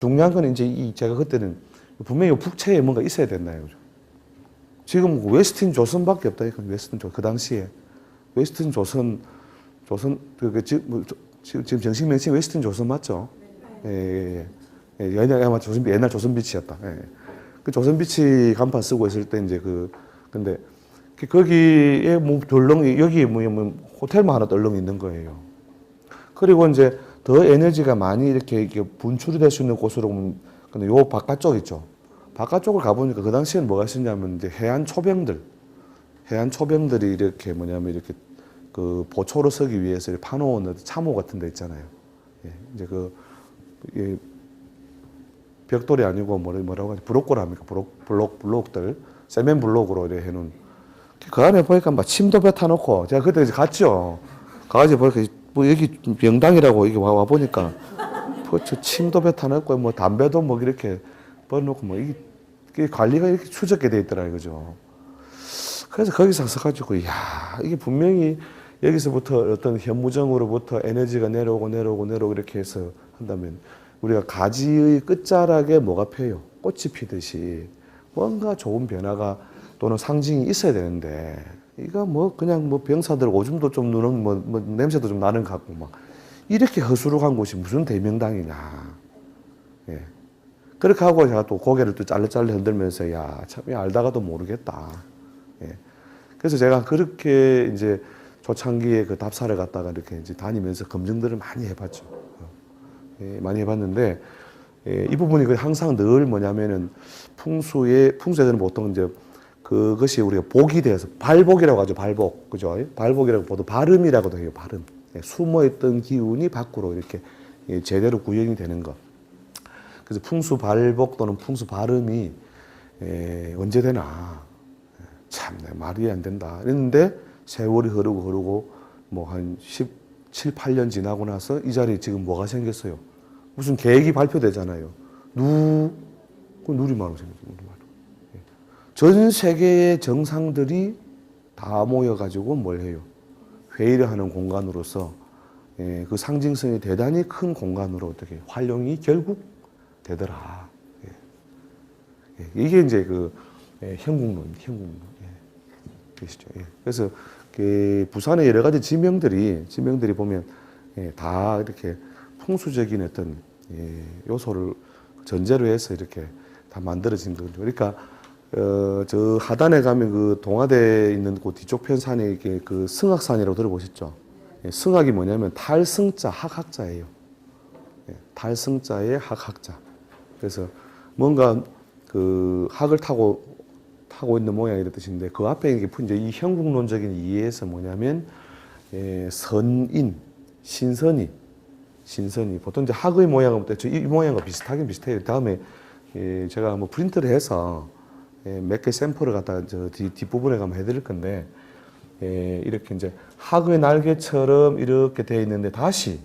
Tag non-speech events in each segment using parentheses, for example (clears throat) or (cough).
중요한 건 이제 이 제가 그때는 분명히 북체에 뭔가 있어야 된다요. 지금 웨스틴 조선밖에 없다. 이건 웨스틴 조, 그 당시에 웨스틴 조선 조선 그 지금 뭐, 조- 지금 지금 정식 명칭 웨스틴 조선 맞죠? 예, 예, 예. 예, 옛날 아마 조선 옛날 조선 비치였다. 예. 그 조선 비치 간판 쓰고 있을 때 이제 그 근데 그 거기에 뭐 덜렁이 여기 뭐, 뭐 호텔만 하나 덜렁 있는 거예요. 그리고 이제 더 에너지가 많이 이렇게, 이렇게 분출이 될 수 있는 곳으로 보면 근데 요 바깥쪽 있죠. 바깥쪽을 가보니까 그 당시에는 뭐가 있었냐면 이제 해안 초병들, 해안 초병들이 이렇게 뭐냐면 이렇게 그 보초로 서기 위해서 파놓은 참호 같은 데 있잖아요. 예, 이제 그 예, 벽돌이 아니고 뭐라- 뭐라고 하지 브로콜 합니까? 브록, 블록 블록들 세멘 블록으로 이렇게 해놓은 그 안에 보니까 막 침도 뱉어놓고 제가 그때 이제 갔죠. 가가지고 보니까 뭐 여기 명당이라고 여기 와, 와 보니까 뭐저 침도 뱉어놓고 뭐 담배도 뭐 이렇게 버놓고 뭐 이게, 이게 관리가 이렇게 추적게 돼 있더라 이거죠. 그래서 거기서 서가지고 야 이게 분명히 여기서부터 어떤 현무정으로부터 에너지가 내려오고 내려오고 내려오고 이렇게 해서 한다면 우리가 가지의 끝자락에 뭐가 펴요? 꽃이 피듯이 뭔가 좋은 변화가 또는 상징이 있어야 되는데 이거 뭐 그냥 뭐 병사들 오줌도 좀 누는 뭐, 뭐 냄새도 좀 나는 것 같고 막 이렇게 허술한 곳이 무슨 대명당이냐. 예. 그렇게 하고 제가 또 고개를 또 짤레짤레 흔들면서 야, 참 알다가도 모르겠다. 예. 그래서 제가 그렇게 이제 초창기에 그 답사를 갖다가 이렇게 이제 다니면서 검증들을 많이 해봤죠. 어. 예, 많이 해봤는데 예, 이 부분이 그 항상 늘 뭐냐면은 풍수의 풍수에는 보통 이제 그것이 우리가 복이 돼서 발복이라고 하죠. 발복. 그죠? 발복이라고 보도 발음이라고도 해요. 발음. 예, 숨어있던 기운이 밖으로 이렇게 예, 제대로 구현이 되는 것. 그래서 풍수 발복 또는 풍수 발음이 에, 언제 되나 예, 참내 말이 안 된다 이랬는데 세월이 흐르고 흐르고 뭐 한 17, 8년 지나고 나서 이 자리에 지금 뭐가 생겼어요 무슨 계획이 발표되잖아요 누, 그 누리마루 생겼어요 예. 전 세계의 정상들이 다 모여가지고 뭘 해요 회의를 하는 공간으로서 예, 그 상징성이 대단히 큰 공간으로 어떻게 활용이 결국 되더라. 예. 예, 이게 이제 그 예, 현국론, 현국론. 예. 그시죠. 예. 그래서 그 부산의 여러 가지 지명들이 지명들이 보면 예, 다 이렇게 풍수적인 어떤 예, 요소를 전제로 해서 이렇게 다 만들어진 거죠. 그러니까 어, 저 하단에 가면 그 동화대에 있는 그 뒤쪽 편산에 이게 그 승학산이라고 들어보셨죠? 예, 승학이 뭐냐면 탈승자 학학자예요. 예, 탈승자의 학학자. 그래서 뭔가 그 학을 타고 타고 있는 모양이라 뜻인데 그 앞에 이게 이제 이 형국론적인 이해에서 뭐냐면 예, 선인 신선이 신선이 보통 이제 학의 모양은 이, 이 모양과 비슷하긴 비슷해요. 다음에 예, 제가 뭐 프린트를 해서 예, 몇 개 샘플을 갖다 저 뒤, 뒷부분에 가면 해드릴 건데 예, 이렇게 이제 학의 날개처럼 이렇게 되어 있는데 다시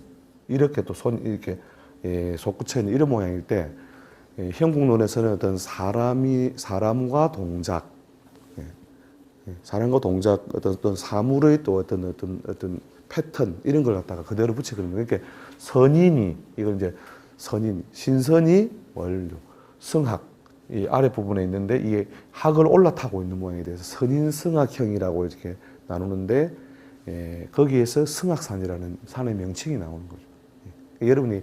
이렇게 또 손 이렇게 예, 솟구쳐 있는 이런 모양일 때 예, 현국론에서는 어떤 사람이 사람과 동작, 예, 예, 사람과 동작 어떤 어떤 사물의 또 어떤 어떤 어떤 패턴 이런 걸 갖다가 그대로 붙이거든요. 그러니까 선인이 이걸 이제 선인 신선이 원료 승학 이 아래 부분에 있는데 이게 학을 올라타고 있는 모양에 대해서 선인 승학형이라고 이렇게 나누는데 예, 거기에서 승학산이라는 산의 명칭이 나오는 거죠. 예. 여러분이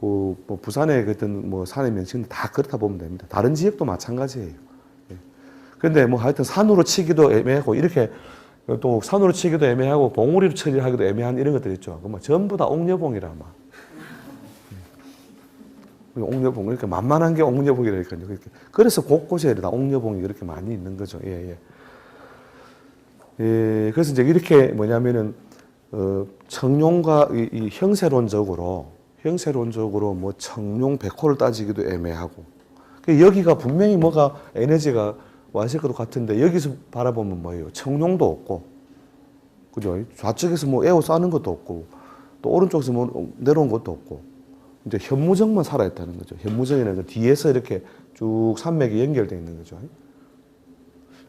그, 뭐 부산의 어떤 뭐 산의 명칭은 다 그렇다 보면 됩니다. 다른 지역도 마찬가지예요. 예. 그런데 뭐 하여튼 산으로 치기도 애매하고 이렇게 또 산으로 치기도 애매하고 봉우리로 처리하기도 애매한 이런 것들 있죠. 그뭐 전부 다 옥녀봉이라. 예. 옥녀봉 이렇게 만만한 게 옥녀봉이라니까요. 그렇게 그래서 곳곳에 다 옥녀봉이 그렇게 많이 있는 거죠. 예, 예. 예, 그래서 이제 이렇게 뭐냐면은 어, 청룡과 이, 이 형세론적으로 형세론적으로 뭐 청룡 백호를 따지기도 애매하고 그 여기가 분명히 뭐가 에너지가 와 있을 것 같은데 여기서 바라보면 뭐예요? 청룡도 없고 그죠? 좌측에서 뭐 에어 싸는 것도 없고 또 오른쪽에서 뭐 내려온 것도 없고 이제 현무정만 살아있다는 거죠. 현무정이라는 건 뒤에서 이렇게 쭉 산맥이 연결되어 있는 거죠.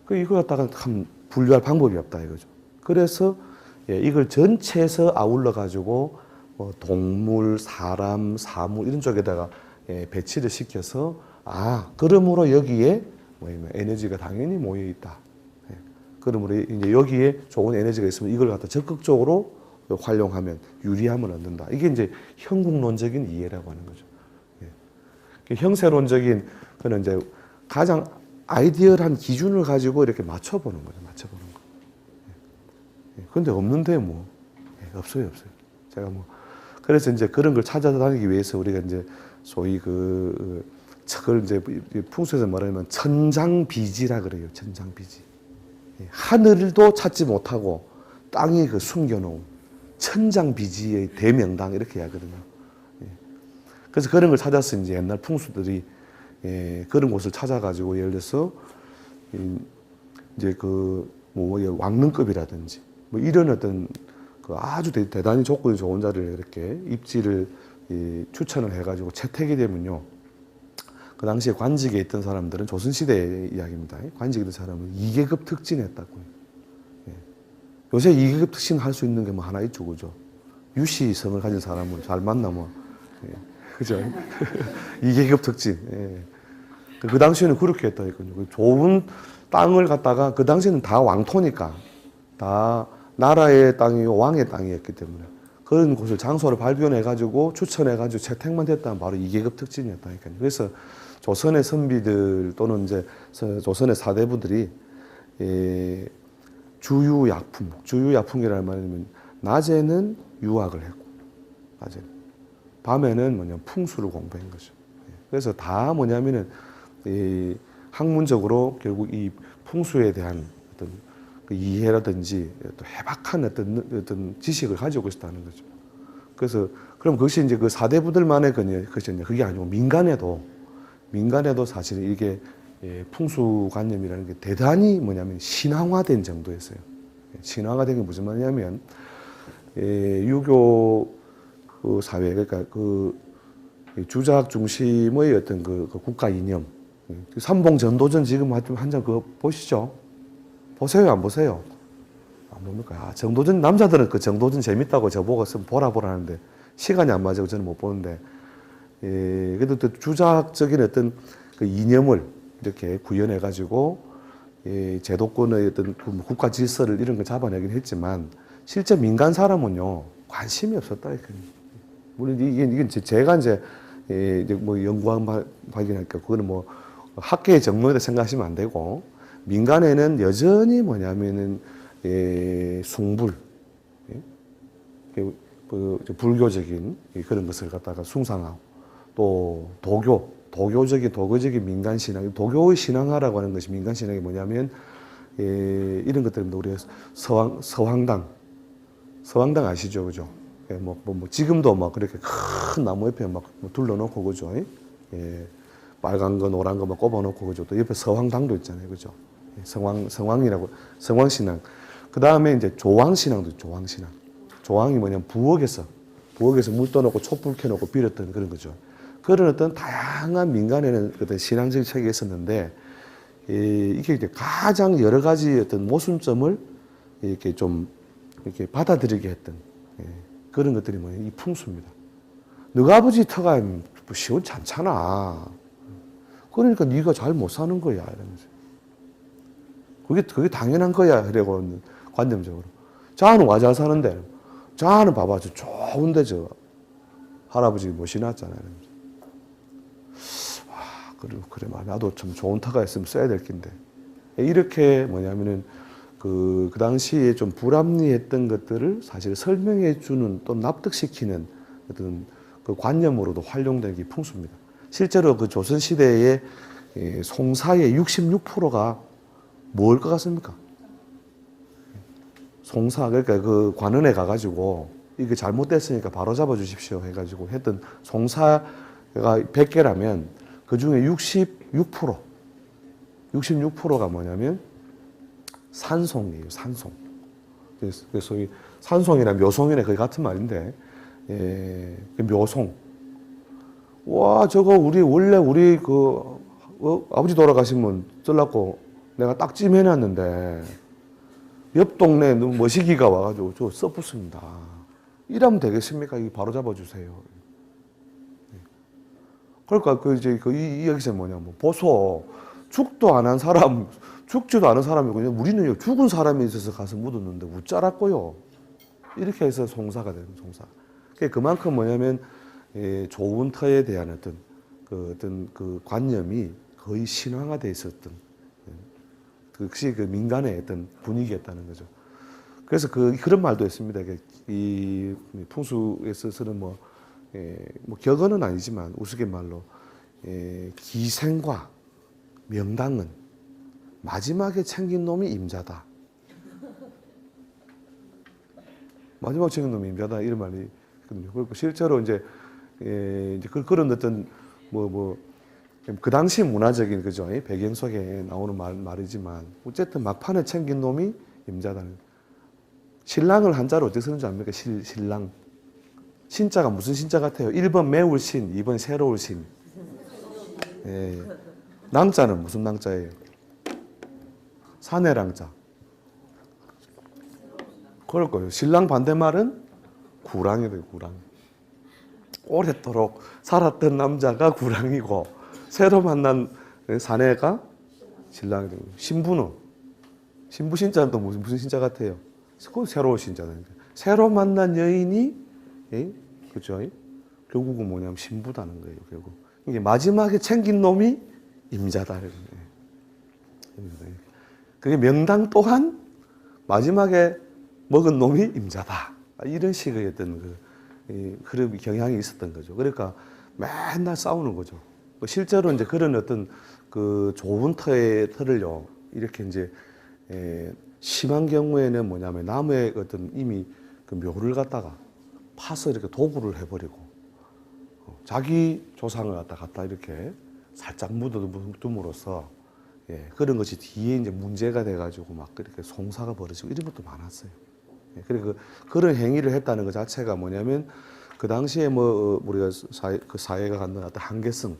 그 이거 갖다가 참 분류할 방법이 없다 이거죠. 그래서 예, 이걸 전체에서 아울러 가지고 뭐 동물, 사람, 사물 이런 쪽에다가 예, 배치를 시켜서 아 그러므로 여기에 뭐냐면 에너지가 당연히 모여 있다. 예, 그러므로 이제 여기에 좋은 에너지가 있으면 이걸 갖다 적극적으로 활용하면 유리함을 얻는다. 이게 이제 형국론적인 이해라고 하는 거죠. 예. 그 형세론적인 그는 이제 가장 아이디얼한 기준을 가지고 이렇게 맞춰보는 거죠. 맞춰보는 거. 예. 예. 근데 없는데 뭐 예, 없어요, 없어요. 제가 뭐 그래서 이제 그런 걸 찾아다니기 위해서 우리가 이제 소위 그 그걸 이제 풍수에서 말하면 천장비지라 그래요. 천장비지. 예. 하늘도 찾지 못하고 땅이 그 숨겨놓은 천장비지의 대명당 이렇게 하거든요. 예. 그래서 그런 걸 찾아서 이제 옛날 풍수들이 예, 그런 곳을 찾아가지고 예를 들어서 이- 이제 그뭐 왕릉급이라든지 뭐 이런 어떤 그 아주 대, 단히 조건이 좋은 자리를 이렇게 입지를 이, 추천을 해가지고 채택이 되면요. 그 당시에 관직에 있던 사람들은 조선시대의 이야기입니다. 관직에 있던 사람은 2계급 특진했다고요. 예. 요새 2계급 특진 할수 있는 게 뭐 하나 있죠, 그죠? 유시성을 가진 사람은 잘 만나면, 예. 그죠? (laughs) 2계급 특진. 예. 그, 그 당시에는 그렇게 했다니까요. 그 좋은 땅을 갖다가 그 당시에는 다 왕토니까 다 나라의 땅이고 왕의 땅이었기 때문에 그런 곳을 장소를 발견해 가지고 추천해 가지고 채택만 됐다면 바로 2계급 특진이었다니까요. 그래서 조선의 선비들 또는 이제 서- 조선의 사대부들이 예, 주유약품, 주유약품이라는 말이면 낮에는 유학을 했고 낮에는 밤에는 뭐냐 풍수를 공부한 거죠. 예. 그래서 다 뭐냐면은 이 학문적으로 결국 이 풍수에 대한 어떤 그 이해라든지 또 해박한 어떤 어떤 지식을 가지고 있었다는 거죠. 그래서 그럼 그것이 이제 그 사대부들만의 그 것이냐 그게 아니고 민간에도 민간에도 사실 이게 예, 풍수관념이라는 게 대단히 뭐냐면 신앙화된 정도였어요. 예, 신앙화된 게 무슨 말이냐면 예, 유교 그 사회 그러니까 그 주작 중심의 어떤 그, 그 국가 이념 삼봉 전도전 지금 한장 그거 보시죠. 보세요 안 보세요? 안 봅니까? 아, 정도전 남자들은 그 정도전 재밌다고 저보고 좀 보라 보라 하는데 시간이 안 맞아서 저는 못 보는데 예, 그래도 또 주작적인 어떤 그 이념을 이렇게 구현해 가지고 예, 제도권의 어떤 그 국가 질서를 이런 걸 잡아내긴 했지만 실제 민간 사람은요 관심이 없었다 이거예요. 물론 이게 이제 제가 이제 예, 이제 뭐 연구한 바- 발견하니까 그거는 뭐 학계의 정론이다 생각하시면 안 되고 민간에는 여전히 뭐냐면은 예, 숭불 예? 그, 그 불교적인 그런 것을 갖다가 숭상하고 또 도교 도교적인 도교적인 민간 신앙 도교의 신앙화라고 하는 것이 민간 신앙이 뭐냐면 예, 이런 것들입니다. 우리 서황 서황당 서황당 아시죠, 그죠? 예, 뭐, 뭐, 뭐 지금도 막 그렇게 큰 나무 옆에 막뭐 둘러놓고 그죠? 예, 빨간 거, 노란 거막 꼽아놓고 그죠? 또 옆에 서황당도 있잖아요, 그죠? 예, 성황 성황이라고 성황 신앙. 그 다음에 이제 조왕 신앙도 조왕 신앙. 조왕이 뭐냐면 부엌에서 부엌에서 물 떠놓고 촛불 켜놓고 빌었던 그런 거죠. 그런 어떤 다양한 민간에는 어떤 신앙적인 책이 있었는데 이- 이게 가장 여러 가지 어떤 모순점을 이렇게 좀 이렇게 받아들이게 했던 예, 그런 것들이 뭐예요? 이 풍수입니다. 너가 아버지 터가 시원찮잖아. 그러니까 네가 잘 못 사는 거야 이러면서. 그게 그게 당연한 거야 이러고 관념적으로. 자는 와잘 사는데 자는 봐봐 저 좋은데 저 할아버지 모시놨잖아요. 와 그래 나도 참 좋은 터가 있으면 써야 될 텐데 이렇게 뭐냐면은 그, 그 당시에 좀 불합리했던 것들을 사실 설명해 주는 또 납득시키는 어떤 그 관념으로도 활용된 게 풍수입니다. 실제로 그 조선시대의 예, 송사의 66%가 뭘 것 같습니까? 송사, 그러니까 그 관원에 가가지고 이게 잘못됐으니까 바로 잡아주십시오 해가지고 했던 송사가 100개라면 그 중에 66%, 66%가 뭐냐면 산송이에요, 산송. 그래서 소위 산송이나 묘송이나 거의 같은 말인데, 예, 그 묘송. 와, 저거 우리, 원래 우리 그, 어, 아버지 돌아가시면 쓸라고 내가 딱 찜해놨는데, 옆 동네 머시기가 와가지고 저 써붙습니다. 이러면 되겠습니까? 이 바로 잡아주세요. 그러니까 그 이제 그이 이 여기서 뭐냐면 보소 죽도 안 한 사람 죽지도 않은 사람이 그냥 우리는 죽은 사람이 있어서 가서 묻었는데 웃자랐고요. 이렇게 해서 송사가 되는 송사. 그만큼 뭐냐면 예, 좋은 터에 대한 어떤 그 어떤 그 관념이 거의 신앙화돼 있었던 예, 그것이 그 민간의 어떤 분위기였다는 거죠. 그래서 그 그런 말도 했습니다. 이게 이 풍수에 있어서는 뭐, 예, 뭐 격언은 아니지만 우스갯말로 예, 기생과 명당은 마지막에 챙긴 놈이 임자다. (laughs) 마지막 챙긴 놈이 임자다 이런 말이 있거든요. 그리고 실제로 이제 예, 이제 그- 그런 어떤 뭐 뭐 그 당시 문화적인 그죠 이 배경 속에 나오는 말, 말이지만 어쨌든 막판에 챙긴 놈이 임자다는 신랑을 한자로 어떻게 쓰는지 압니까? 실, 신랑 신자가 무슨 신자 같아요? 1번 매울 신, 2번 새로울 신 예. 낭자는 무슨 낭자예요? 사내랑자 그럴 거예요 신랑 반대말은 구랑이래요 구랑 오랫도록 살았던 남자가 구랑이고 새로 만난 사내가 신랑이 되고 신부는 신부 신자는 또 무슨 무슨 신자 같아요? 그 새로운 신자는 새로 만난 여인이 예? 그죠? 결국은 뭐냐면 신부다는 거예요. 결국 이게 마지막에 챙긴 놈이 임자다. 예. 임자다. 그게 명당 또한 마지막에 먹은 놈이 임자다. 이런 식의 어떤 그 이, 흐름이 경향이 있었던 거죠. 그러니까 맨날 싸우는 거죠. 뭐 실제로 이제 그런 어떤 그 좋은 터의 터를요 이렇게 이제 에, 심한 경우에는 뭐냐면 나무의 어떤 이미 그 묘를 갖다가 파서 이렇게 도구를 해버리고 어, 자기 조상을 갖다 갖다 이렇게 살짝 묻어둠으로써 예, 그런 것이 뒤에 이제 문제가 돼가지고 막 그렇게 송사가 벌어지고 이런 것도 많았어요. 예, 그리고 그, 그런 행위를 했다는 것 자체가 뭐냐면 그 당시에 뭐 어, 우리가 사회, 그 사회가 갖는 어떤 한계성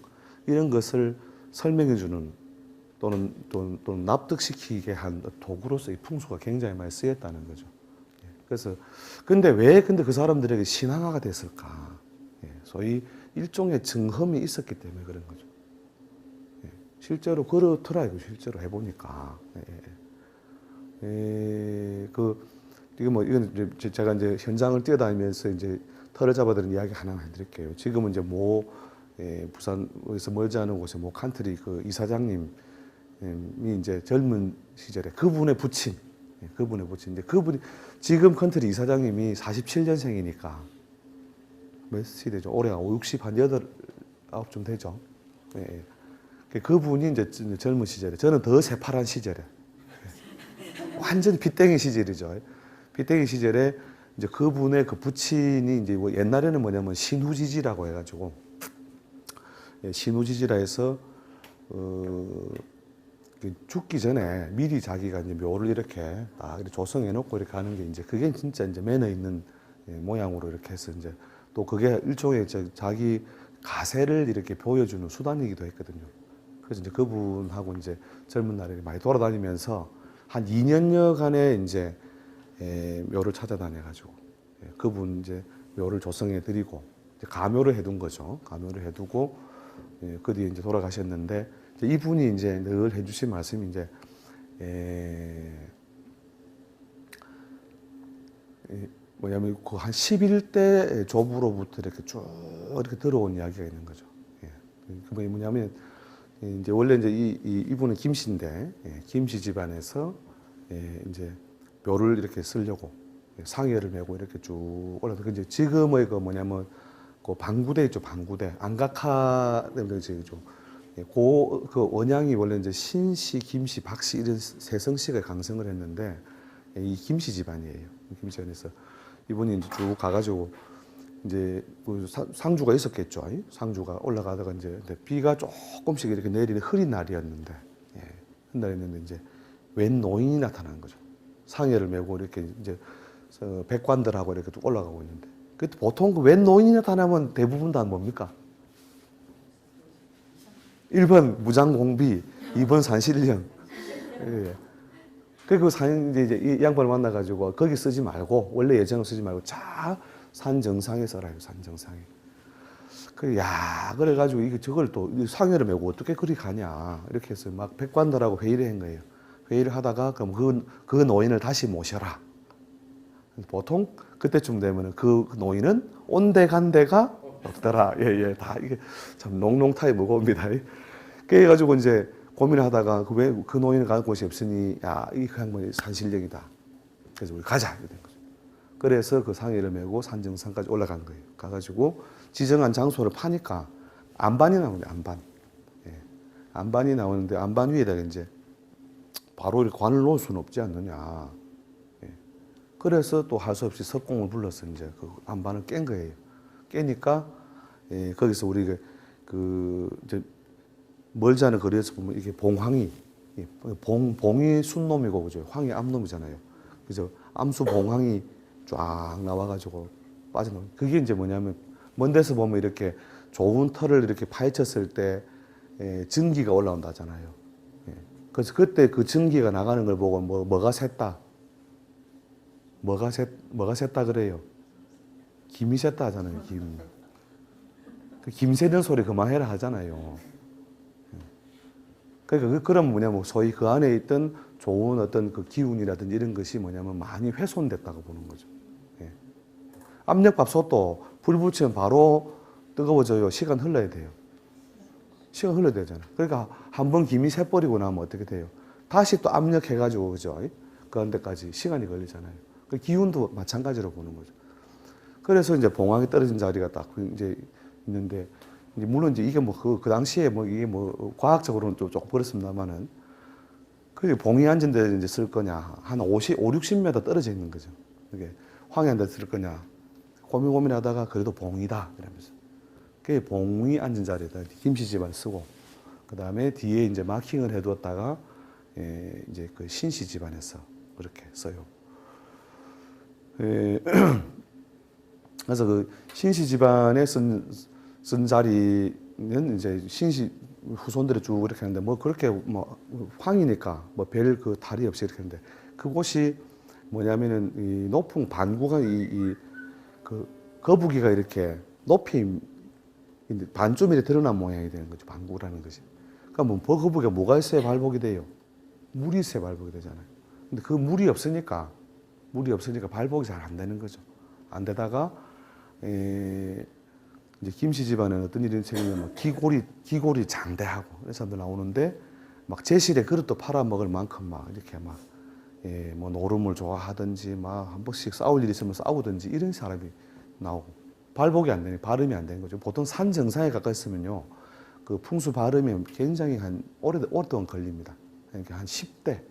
이런 것을 설명해주는 또는, 또는, 또는 납득시키게 한 도구로서 이 풍수가 굉장히 많이 쓰였다는 거죠. 예, 그래서 근데 왜 근데 그 사람들에게 신앙화가 됐을까? 예, 소위 일종의 증험이 있었기 때문에 그런 거죠. 예, 실제로 그렇더라고요. 실제로 해보니까. 예, 예, 그 이거 뭐 이건 이제 제가 이제 현장을 뛰어다니면서 이제 털을 잡아드린 이야기 하나만 해드릴게요. 지금은 이제 모 예, 부산에서 멀지 않은 곳에 모 칸트리 그 이사장님이 이제 젊은 시절에 그분의 부친, 예, 그분의 부친. 이제 그분이 지금 컨트리 이사장님이 47년생이니까 몇 시 되죠? 올해가 60, 한 8, 9좀 되죠. 예, 예. 그 그분이 이제 젊은 시절에 저는 더 새파란 시절에 예. 완전 빗땡이 시절이죠. 빗땡이 시절에 이제 그분의 그 부친이 이제 뭐 옛날에는 뭐냐면 신후지지라고 해가지고 예, 신후지지라 해서 어, 그 죽기 전에 미리 자기가 이제 묘를 이렇게 딱 조성해 놓고 이렇게 하는 게 이제 그게 진짜 이제 매너 있는 예, 모양으로 이렇게 해서 이제 또 그게 일종의 저 자기 가세를 이렇게 보여주는 수단이기도 했거든요. 그래서 이제 그분하고 이제 젊은 날에 많이 돌아다니면서 한 2년여간에 이제 예, 묘를 찾아다녀가지고 예, 그분 이제 묘를 조성해 드리고 가묘를 해둔 거죠. 가묘를 해두고 예, 그 뒤에 이제 돌아가셨는데 이분이 이제 늘 해주신 말씀이 이제 예, 예, 뭐냐면 그 한 11대 조부로부터 이렇게 쭉 이렇게 들어온 이야기가 있는 거죠. 예. 그게 뭐냐면 이제 원래 이제 이, 이 이분은 김씨인데 예, 김씨 집안에서 예, 이제 묘를 이렇게 쓰려고 예, 상해를 메고 이렇게 쭉 올라서 이제 지금의 그 뭐냐면 그 방구대 있죠 방구대 안각하 때문에 이제 좀 예, 고, 그 원양이 원래 이제 신씨, 김씨, 박씨 이런 세 성씨가 강성을 했는데 예, 이 김씨 집안이에요. 김씨 집안에서 이분이 이제 쭉 가가지고 이제 그 사- 상주가 있었겠죠. 이? 상주가 올라가다가 이제 비가 조금씩 이렇게 내리는 흐린 날이었는데 예, 흐린 날이었는데 이제 웬 노인이 나타난 거죠. 상해를 메고 이렇게 이제 어, 백관들하고 이렇게 쭉 올라가고 있는데 그때 보통 그 웬 노인이 나타나면 대부분 다 뭡니까? 1번 무장공비, 2번 산신령. 예. 그리고 산, 이제 이 양반을 만나가지고 거기 쓰지 말고, 원래 예정을 쓰지 말고, 자, 산 정상에 써라요, 산 정상에. 그, 야, 그래가지고 이게 저걸 또 상여를 메고 어떻게 그리 가냐. 이렇게 해서 막 백관들하고 회의를 한 거예요. 회의를 하다가 그럼 그, 그 노인을 다시 모셔라. 보통 그때쯤 되면은 그 노인은 온데간데가 없더라. 예, 예. 다 이게 참 농농타이 무거웁니다. 그래가지고 이제 고민을 하다가 그왜그 노인을 갈 곳이 없으니 야, 이 양반이 산실력이다. 그래서 우리 가자. 이렇게 된 거죠. 그래서 그 상의를 메고 산정산까지 올라간 거예요. 가가지고 지정한 장소를 파니까 안반이 나오는데 안반. 예. 안반이 나오는데 안반 위에다가 이제 바로 관을 놓을 수는 없지 않느냐. 예. 그래서 또 할 수 없이 석공을 불러서 이제 그 안반을 깬 거예요. 깨니까 예, 거기서 우리가 그 이제 멀지 않은 거리에서 보면 이게 봉황이 예, 봉 봉이 순놈이고 그죠 황이 암놈이잖아요. 그죠 암수 봉황이 쫙 나와가지고 빠져나온 그게 이제 뭐냐면 먼 데서 보면 이렇게 좋은 털을 이렇게 파헤쳤을 때 예, 증기가 올라온다잖아요. 예. 그래서 그때 그 증기가 나가는 걸 보고 뭐 뭐가 샜다, 뭐가 샜 뭐가 샜다 그래요. 김이 샜다 하잖아요. 김. 그 김새는 소리 그만해라 하잖아요. 그러니까 그 그런 뭐냐면 소위 그 안에 있던 좋은 어떤 그 기운이라든지 이런 것이 뭐냐면 많이 훼손됐다고 보는 거죠. 예. 압력밥솥도 불 붙이면 바로 뜨거워져요. 시간 흘러야 돼요. 시간 흘러야 되잖아요. 그러니까 한 번 김이 새버리고 나면 어떻게 돼요? 다시 또 압력해가지고 그죠? 그런 데까지 시간이 걸리잖아요. 그 기운도 마찬가지로 보는 거죠. 그래서 이제 봉황이 떨어진 자리가 딱 이제 있는데 이제 물론 이제 이게 뭐그 그 당시에 뭐 이게 뭐 과학적으로는 좀 조금 그렇습니다만은 그 봉이 앉은 데 이제 쓸 거냐 한 50, 5, 60m 떨어져 있는 거죠. 이게 황해한 데쓸 거냐 고민 고민하다가 그래도 봉이다 이러면서 그게 봉이 앉은 자리에다 김씨 집안 쓰고 그 다음에 뒤에 이제 마킹을 해두었다가 예, 이제 그 신씨 집안에서 그렇게 써요. 예, (clears throat) 그래서 그 신씨 집안에 쓴, 쓴 자리는 이제 신씨 후손들이 쭉 이렇게 하는데 뭐 그렇게 뭐 황이니까 뭐 별 그 다리 없이 이렇게 하는데 그곳이 뭐냐면은 이 높은 반구가 이 그 거북이가 이렇게 높이 반쯤 이렇게 드러난 모양이 되는 거죠 반구라는 것이. 그러니까 뭐 거북이가 뭐가 있어야 발복이 돼요? 물이 있어야 발복이 되잖아요. 근데 그 물이 없으니까 물이 없으니까 발복이 잘 안 되는 거죠. 안 되다가 에, 이제 김씨 집안에 어떤 일이 생기면 막 기골이 기골이 장대하고 이런 사람들 나오는데 막 제실에 그릇도 팔아 먹을 만큼 막 이렇게 막 예, 뭐 노름을 좋아하든지 막 한 번씩 싸울 일 있으면 싸우든지 이런 사람이 나오고 발복이 안 되니 발음이 안 되는 거죠. 보통 산 정상에 가까이 있으면요. 그 풍수 발음이 굉장히 한 오래 오랫동안 걸립니다. 그러니까 한 10대.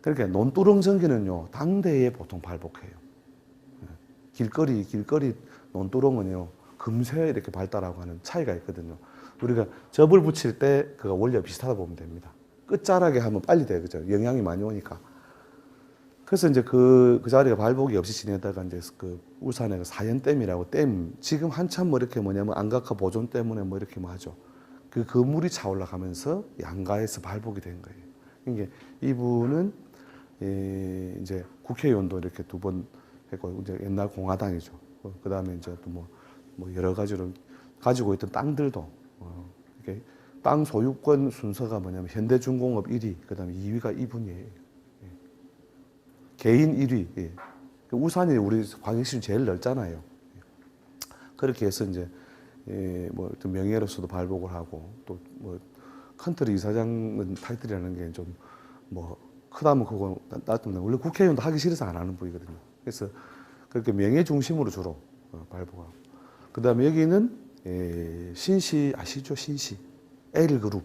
그러니까 논두렁 전기는요. 당대에 보통 발복해요. 예. 길거리 길거리 논두렁은요. 금세 이렇게 발달하고 하는 차이가 있거든요. 우리가 접을 붙일 때 그가 원리와 비슷하다 보면 됩니다. 끝자락에 하면 빨리 돼요. 그죠? 영향이 많이 오니까. 그래서 이제 그, 그 자리가 발복이 없이 지내다가 이제 그 울산에 그 사연댐이라고 댐, 지금 한참 뭐 이렇게 뭐냐면 안각화 보존 때문에 뭐 이렇게 뭐 하죠. 그, 그 물이 차올라가면서 양가에서 발복이 된 거예요. 이게 이분은 예, 이제 국회의원도 이렇게 두 번 했고, 이제 옛날 공화당이죠. 그 다음에 이제 또 뭐, 뭐 여러 가지로 가지고 있던 땅들도 어, 이렇게 땅 소유권 순서가 뭐냐면 현대중공업 1위, 그 다음에 2위가 이분이에요. 개인 1위. 예. 우산이 우리 광역시 제일 넓잖아요. 그렇게 해서 이제 예, 뭐 명예로서도 발복을 하고 또 뭐 컨트리 이사장은 타이틀이라는 게 좀 뭐 크다면 그거 나좀 원래 국회의원도 하기 싫어서 안 하는 부위거든요. 그래서 그렇게 명예 중심으로 주로 어, 발복하고 그다음에 여기는 예, 신시 아시죠 신시 L 그룹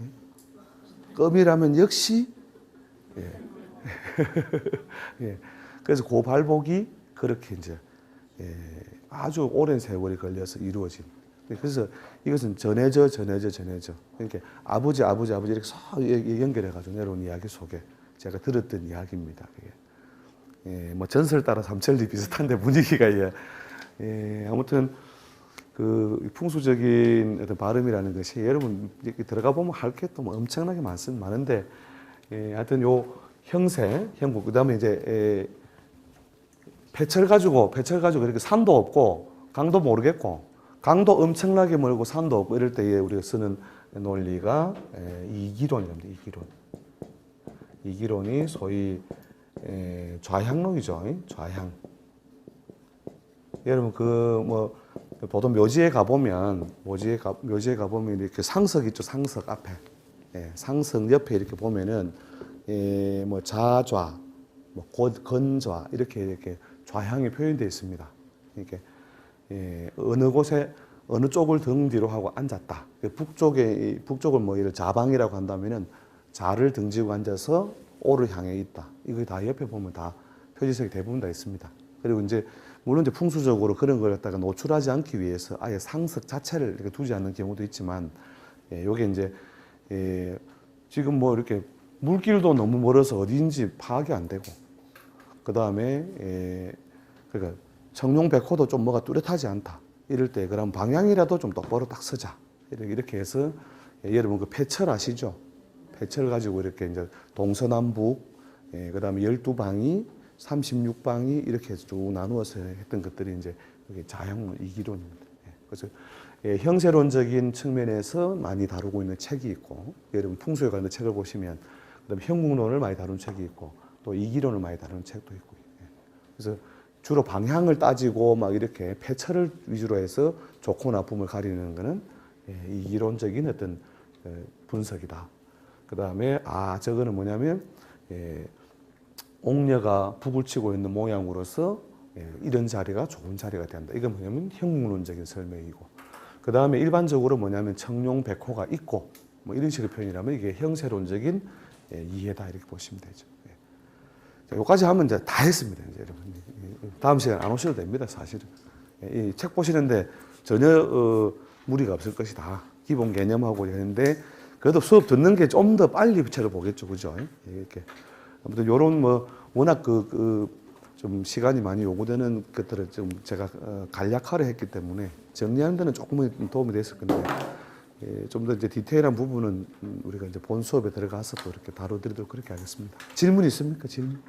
예? 껌이라면 역시 예. (laughs) 예. 그래서 그 발복이 그렇게 이제 예, 아주 오랜 세월이 걸려서 이루어진. 그래서 이것은 전해져 전해져 전해져. 그러니까 아버지 아버지 아버지 이렇게 서 연결해 가지고 내려온 이야기 속에 제가 들었던 이야기입니다. 그게. 예, 뭐 전설 따라 삼천리 비슷한데 분위기가 예, 예 아무튼 그 풍수적인 어떤 발음이라는 것이 여러분 이렇게 들어가 보면 할 게또뭐 엄청나게 많습 많은데 예, 하여튼 요 형세, 형국, 그 다음에 이제 에, 폐철 가지고, 폐철 가지고 이렇게 산도 없고, 강도 모르겠고, 강도 엄청나게 멀고 산도 없고 이럴 때에 우리가 쓰는 논리가 에, 이기론입니다. 이기론. 이기론이 소위 에, 좌향론이죠. 이? 좌향. 여러분 그 뭐 보통 묘지에 가 보면 묘지에 가 묘지에 가 보면 이렇게 상석 있죠. 상석 앞에. 예, 상석 옆에 이렇게 보면은 예, 뭐 자좌, 뭐 곧, 건좌 이렇게 이렇게 좌향이 표현되어 있습니다. 이렇게 예, 어느 곳에 어느 쪽을 등 뒤로 하고 앉았다. 그 북쪽에 이 북쪽을 뭐 이를 자방이라고 한다면은 자를 등지고 앉아서 오를 향해 있다. 이거 다 옆에 보면 다 표지석이 대부분 다 있습니다. 그리고 이제 물론 이제 풍수적으로 그런 걸 갖다가 노출하지 않기 위해서 아예 상석 자체를 이렇게 두지 않는 경우도 있지만 예, 요게 이제 예, 지금 뭐 이렇게 물길도 너무 멀어서 어디인지 파악이 안 되고 그 다음에 예, 그러니까 청룡 백호도 좀 뭐가 뚜렷하지 않다 이럴 때 그럼 방향이라도 좀 똑바로 딱 서자 이렇게 해서 예, 여러분 그 폐철 아시죠? 폐철 가지고 이렇게 이제 동서남북 예, 그 다음에 열두 방이 36방이 이렇게 해서 쭉 나누어서 했던 것들이 이제 여기 자형 이기론입니다. 예, 그래서 예, 형세론적인 측면에서 많이 다루고 있는 책이 있고 여러분 풍수에 관한 책을 보시면 그 다음에 형국론을 많이 다룬 책이 있고 또 이기론을 많이 다루는 책도 있고 예. 그래서 주로 방향을 따지고 막 이렇게 폐철을 위주로 해서 좋고 나쁨을 가리는 거는 예, 이기론적인 어떤 어, 분석이다. 그 다음에 아 저거는 뭐냐면 예, 옥녀가 북을 치고 있는 모양으로서 예, 이런 자리가 좋은 자리가 된다. 이건 뭐냐면 형문론적인 설명이고 그 다음에 일반적으로 뭐냐면 청룡 백호가 있고 뭐 이런 식의 표현이라면 이게 형세론적인 예, 이해다 이렇게 보시면 되죠. 예. 자, 여기까지 하면 이제 다 했습니다, 이제 여러분. 예, 예. 다음 시간 안 오셔도 됩니다, 사실은. 예, 이책 보시는데 전혀 어, 무리가 없을 것이다. 기본 개념하고 했는데 그래도 수업 듣는 게 좀 더 빨리 책을 보겠죠, 그죠? 예, 이렇게 아무튼 요런 뭐 워낙 그, 그 좀 시간이 많이 요구되는 것들을 좀 제가 어, 간략화를 했기 때문에 정리하는 데는 조금은 도움이 됐을 건데 예, 좀더 이제 디테일한 부분은 음, 우리가 이제 본 수업에 들어가서 또 이렇게 다뤄드리도록 그렇게 하겠습니다. 질문 있습니까? 질문?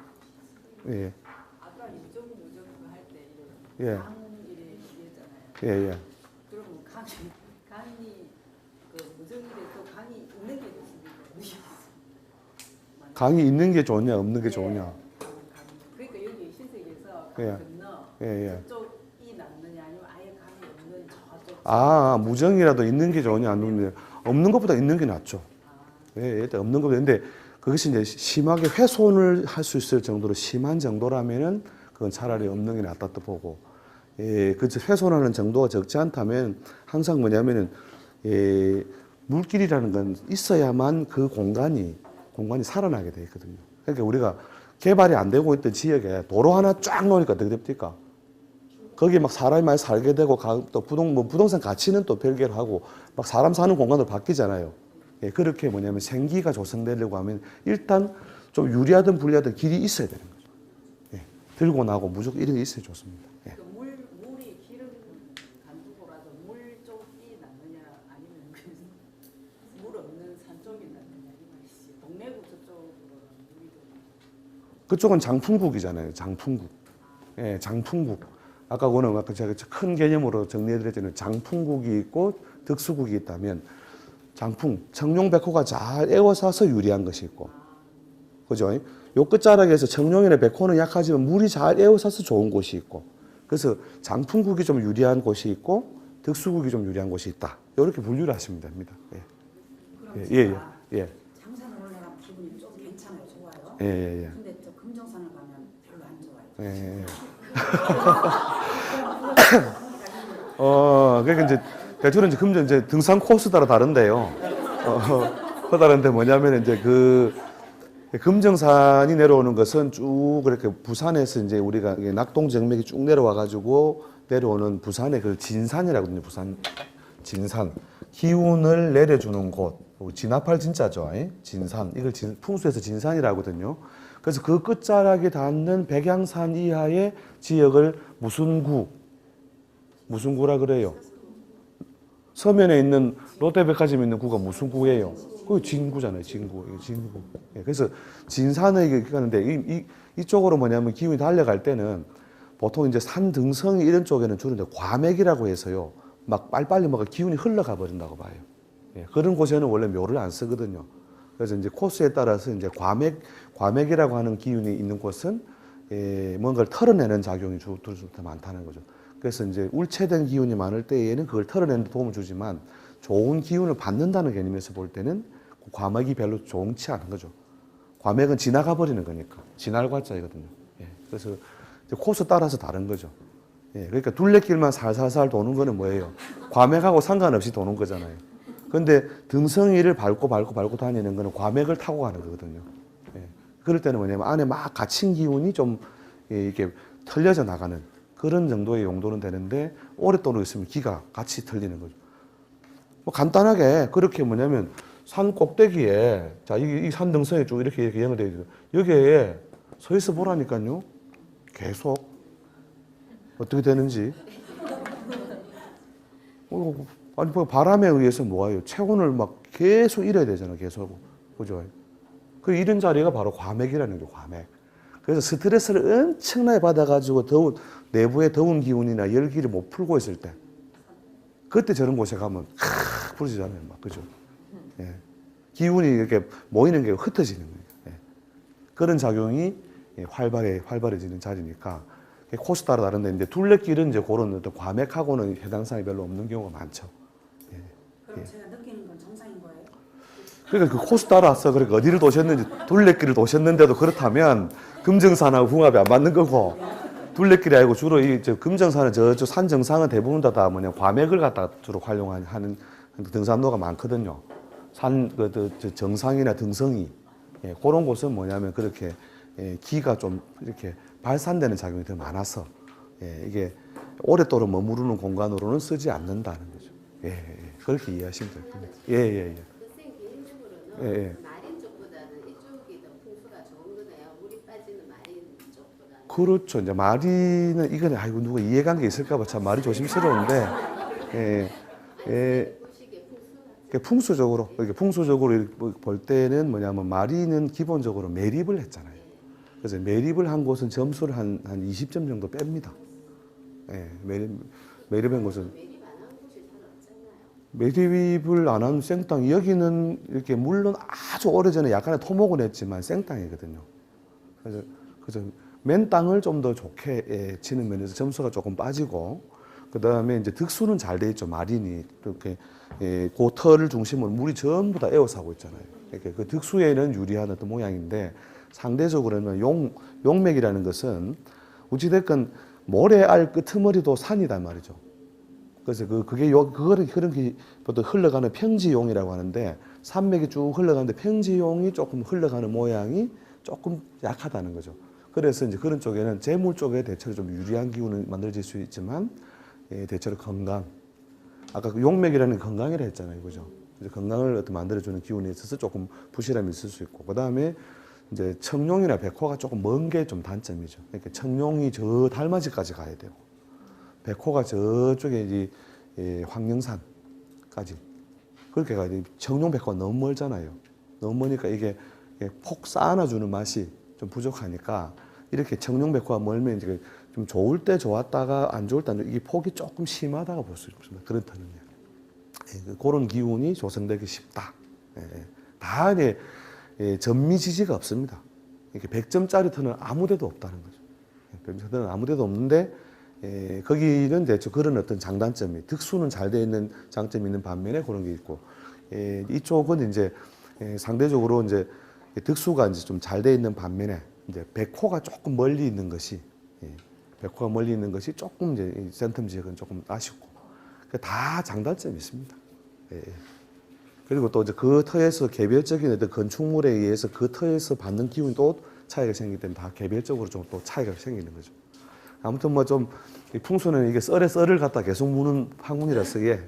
예, 아까 이쪽 무적 할때 예. 강 이래 얘기했잖아요. 예, 예. 그러면 강이 강이 그 무적일에 또 강이 있는 게 좋습니까? 없는 게 좋습니까? 강이 있는 게 좋냐, 없는 게 좋냐? 그러니까 여기 신세계에서 예. 강 건너 예, 예. 저쪽이 낫느냐 아니면 아예 강이 없는 저쪽. 아, 무정이라도 있는 게 좋으냐, 안게 없는 것보다 있는 게 낫죠. 예, 일단 없는 것보다 근데 그것이 이제 심하게 훼손을 할 수 있을 정도로 심한 정도라면은 그건 차라리 없는 게 낫다 또 보고 예, 그 훼손하는 정도가 적지 않다면 항상 뭐냐면은 예, 물길이라는 건 있어야만 그 공간이 공간이 살아나게 돼 있거든요. 그러니까 우리가 개발이 안 되고 있던 지역에 도로 하나 쫙 놓으니까 어떻게 됩니까? 거기 막 사람이 많이 살게 되고 가- 또 부동 뭐 부동산 가치는 또 별개로 하고 막 사람 사는 공간도 바뀌잖아요. 예, 그렇게 뭐냐면 생기가 조성되려고 하면 일단 좀 유리하든 불리하든 길이 있어야 되는 거죠. 예, 들고 나고 무조건 이런 게 있어야 좋습니다. 예. 그 물 물이 기름 간두고라도 물 쪽이 낫느냐 아니면 그 물 없는 산 쪽이 낫느냐 이 말이지. 동래구 저쪽으로 물이 더 그쪽은 장풍국이잖아요. 장풍국. 예, 장풍국. 아까 그거는 아까 제가 큰 개념으로 정리해드렸잖아요. 장풍국이 있고 득수국이 있다면 장풍, 청룡백호가 잘 에워싸서 유리한 것이 있고, 그죠? 요 끝자락에서 청룡이나 백호는 약하지만 물이 잘 에워싸서 좋은 곳이 있고, 그래서 장풍국이 좀 유리한 곳이 있고 득수국이 좀 유리한 곳이 있다. 이렇게 분류를 하시면 됩니다. 예, 예, 예, 예, 장산을 올라가면 기분이 좀 괜찮아요, 좋아요. 예, 예, 예. 근데 저 금정산을 가면 좋아요. 예, 예. (laughs) 어, 그러니까 이제 대충은 이제 금전 이제 등산 코스 따라 다른데요. 어, 그 다른데 뭐냐면 이제 그 금정산이 내려오는 것은 쭉 그렇게 부산에서 이제 우리가 이게 낙동 정맥이 쭉 내려와 가지고 내려오는 부산의 그 진산이라거든요. 부산 진산 기운을 내려주는 곳뭐 진압할 진짜죠. 예? 진산 이걸 진- 풍수에서 진산이라거든요. 그래서 그 끝자락에 닿는 백양산 이하의 지역을 무슨 구 무슨 구라 그래요? 서면에 있는 롯데백화점에 있는 구가 무슨 구예요? 그 진구잖아요. 진구. 진구. 예, 그래서 진산을 가는데 이, 이, 이쪽으로 뭐냐면 기운이 달려갈 때는 보통 이제 산 등성 이런 쪽에는 주로 이제 과맥이라고 해서요. 막 빨리빨리 막 기운이 흘러가 버린다고 봐요. 예, 그런 곳에는 원래 묘를 안 쓰거든요. 그래서 이제 코스에 따라서 이제 과맥, 과맥이라고 하는 기운이 있는 곳은 예, 뭔가를 털어내는 작용이 주, 주, 주, 더 많다는 거죠. 그래서 이제 울체된 기운이 많을 때에는 그걸 털어내는 데 도움을 주지만 좋은 기운을 받는다는 개념에서 볼 때는 그 과맥이 별로 좋지 않은 거죠. 과맥은 지나가 버리는 거니까 진할과자이거든요. 예, 그래서 코스 따라서 다른 거죠. 예, 그러니까 둘레길만 살살살 도는 거는 뭐예요? 과맥하고 상관없이 도는 거잖아요. 근데 등성이를 밟고 밟고 밟고 다니는 거는 과맥을 타고 가는 거거든요. 예, 그럴 때는 뭐냐면 안에 막 갇힌 기운이 좀 예, 이렇게 털려져 나가는 그런 정도의 용도는 되는데 오랫동안 있으면 기가 같이 털리는 거죠. 뭐 간단하게 그렇게 뭐냐면 산 꼭대기에 자, 이, 이 산등성이 쭉 이렇게 이렇게 연결되어 있어요. 여기에 서 있어 보라니까요. 계속 어떻게 되는지. 어, 아니 뭐 바람에 의해서 뭐예요? 체온을 막 계속 잃어야 되잖아, 계속. 그죠? 그 이런 자리가 바로 과맥이라는 거죠, 과맥. 그래서 스트레스를 엄청나게 받아가지고 더운 내부의 더운 기운이나 열기를 못 풀고 있을 때, 그때 저런 곳에 가면 크 부러지잖아요, 막 그죠? 예. 기운이 이렇게 모이는 게 흩어지는 거예요. 예. 그런 작용이 예, 활발해 활발해지는 자리니까 코스 따라 다른데 이제 둘레길은 이제 그런 어떤 과맥하고는 해당 사항이 별로 없는 경우가 많죠. 그럼 예. 제가 느끼는 건 정상인 거예요? 그러니까 그 코스 따라서 그러니까 어디를 도셨는지 둘레길을 도셨는데도 그렇다면 금정산하고 궁합이 안 맞는 거고 둘레길이 아니고 주로 이저 금정산은 저쪽 산 정상은 대부분 다, 다 뭐냐 과맥을 갖다 주로 활용하는 등산로가 많거든요. 산그 그, 저 정상이나 등성이 예, 그런 곳은 뭐냐면 그렇게 예, 기가 좀 이렇게 발산되는 작용이 더 많아서 예, 이게 오랫도록 머무르는 공간으로는 쓰지 않는다는 거죠. 예, 예, 그렇게 이해하시면 될 겁니다. 예, 예, 예. 선생님 개인적으로는 예, 예. 마린 쪽보다는 이쪽이 더 풍수가 좋은 거네요. 물이 빠지는 마린 쪽보다는. 그렇죠. 이제 말이는 이거는 아이고 누가 이해관계 있을까봐 참 말이 조심스러운데 예, 예, 그 풍수적으로 이렇게 풍수적으로 이렇게 볼 때는 뭐냐면 마리는 기본적으로 매립을 했잖아요. 그래서 매립을 한 곳은 점수를 한, 한 20점 정도 뺍니다. 예, 매립, 매립한 곳은 매립 안 하는 곳이 잘 없잖아요. 매립을 안 한 생땅 여기는 이렇게 물론 아주 오래전에 약간의 토목은 했지만 생땅이거든요. 그래서 그래서 맨 땅을 좀 더 좋게 예, 치는 면에서 점수가 조금 빠지고 그 다음에 이제 득수는 잘 돼 있죠 마린이 이렇게 예, 그 털을 중심으로 물이 전부 다 에워싸고 있잖아요. 이렇게 그 득수에는 유리한 어떤 모양인데 상대적으로는 용 용맥이라는 것은 어찌됐건 모래알 끄트머리도 산이단 말이죠. 그래서 그 그게 요 그거를 그런 게 보통 흘러가는 평지용이라고 하는데 산맥이 쭉 흘러가는데 평지용이 조금 흘러가는 모양이 조금 약하다는 거죠. 그래서 이제 그런 쪽에는 재물 쪽에 대체로 좀 유리한 기운은 만들어질 수 있지만 예, 대체로 건강. 아까 그 용맥이라는 건강이라 했잖아요, 그죠? 건강을 어떤 만들어주는 기운에 있어서 조금 부실함이 있을 수 있고, 그 다음에 이제 청룡이나 백호가 조금 먼 게 좀 단점이죠. 그러니까 청룡이 저 달맞이까지 가야 되고, 백호가 저쪽에 이제 예, 황령산까지 그렇게 돼. 청룡 백호가 너무 멀잖아요. 너무 머니까 이게 폭 쌓아놔주는 맛이 좀 부족하니까 이렇게 청룡 백호가 멀면 이제 좀 좋을 때 좋았다가 안 좋을 때안 좋을 때 이게 폭이 조금 심하다가 볼 수 있습니다. 터는요. 예, 그- 그런 기운이 조성되기 쉽다. 예, 예. 다 이제 예, 전미 지지가 없습니다. 이렇게 100점짜리 터는 아무 데도 없다는 거죠. 예, 100점짜리는 아무 데도 없는데 예, 거기는 대충 그런 어떤 장단점이 득수는 잘 돼 있는 장점이 있는 반면에 그런 게 있고 예, 이쪽은 이제 예, 상대적으로 이제 득수가 이제 좀 잘 돼 있는 반면에 이제 백호가 조금 멀리 있는 것이 예, 백호가 멀리 있는 것이 조금 이제 이 센텀 지역은 조금 아쉽고 그다 장단점이 있습니다. 예, 예. 그리고 또 이제 그 터에서 개별적인 어떤 건축물에 의해서 그 터에서 받는 기운이 또 차이가 생기기 때문에 다 개별적으로 좀 또 차이가 생기는 거죠. 아무튼 뭐 좀 풍수는 이게 썰에 썰을 갖다 계속 무는 학문이라서 예.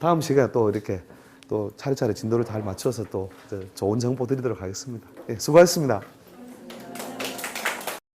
다음 시간에 또 이렇게 또 차례차례 진도를 잘 맞춰서 또저 좋은 정보 드리도록 하겠습니다. 예, 수고하셨습니다.